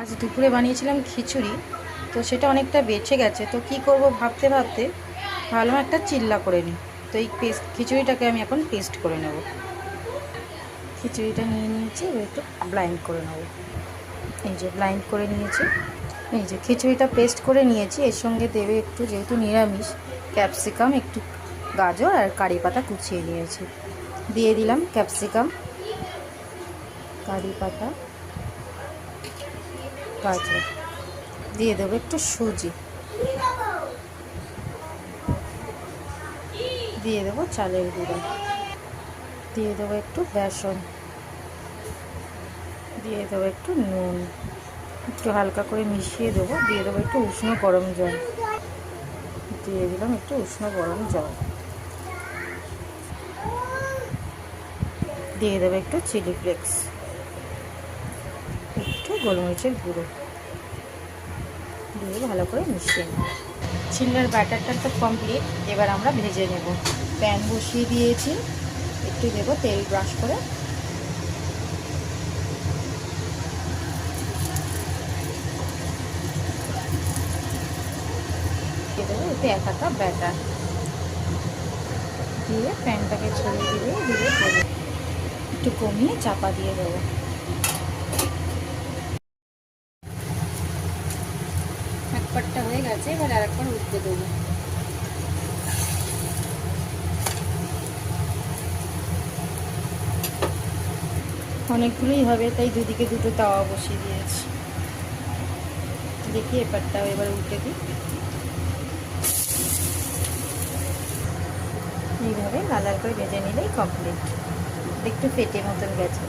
আজ দুপুরে বানিয়েছিলাম খিচুড়ি, তো সেটা অনেকটা বেঁচে গেছে। তো কি করব ভাবতে ভাবতে ভাবলাম একটা চিল্লা করে নিই। তো এই পেস্ট খিচুড়িটাকে আমি এখন পেস্ট করে নেব। খিচুড়িটা নিয়ে নিয়েছি, এবার একটু ব্লাইন্ড করে নেব। এই যে ব্লাইন্ড করে নিয়েছি। এই যে খিচুড়িটা পেস্ট করে নিয়েছি, এর সঙ্গে দেবে একটু যেহেতু নিরামিষ, ক্যাপসিকাম, একটু গাজর আর কারি পাতা কুচিয়ে নিয়েছি। দিয়ে দিলাম ক্যাপসিকাম, কারি পাতা। গাজর দিয়ে দেবো একটু সুজি। দিয়ে দেবো চালের গুঁড়ো। দিয়ে দেবো একটু বেসন। দিয়ে দেবো একটু নুন। একটু হালকা করে মিশিয়ে দেবো। দিয়ে দেবো একটু উষ্ণ গরম জল। দিয়ে দিলাম একটু উষ্ণ গরম জল। দিয়ে দেবো একটু চিলি ফ্লেক্স। একটু গোলমরিচের গুঁড়ো। দিয়ে ভালো করে মিশিয়ে নেব চিল্লার ব্যাটারটা তো কমপ্লিট এবার আমরা ভেজে নেব। প্যান বসিয়ে দিয়েছি, একটু দেবো তেল ব্রাশ করে। দিয়ে দেবো এক হাতা ব্যাটার। দিয়ে প্যানটাকে ছড়িয়ে দিলে দিয়ে একটু কমিয়ে চাপা দিয়ে দেবো। এক পাটটা হয়ে গেছে, এবার আর একবার উঠতে দেবো। অনেকগুলোই হবে, তাই দুদিকে দুটো তাওয়া বসিয়ে দিয়েছি। দেখি এপারটাও এবার উল্টে দিই। এইভাবে লাল করে ভেজে নিলেই কমপ্লিট একটু ফেটে মতন গেছে।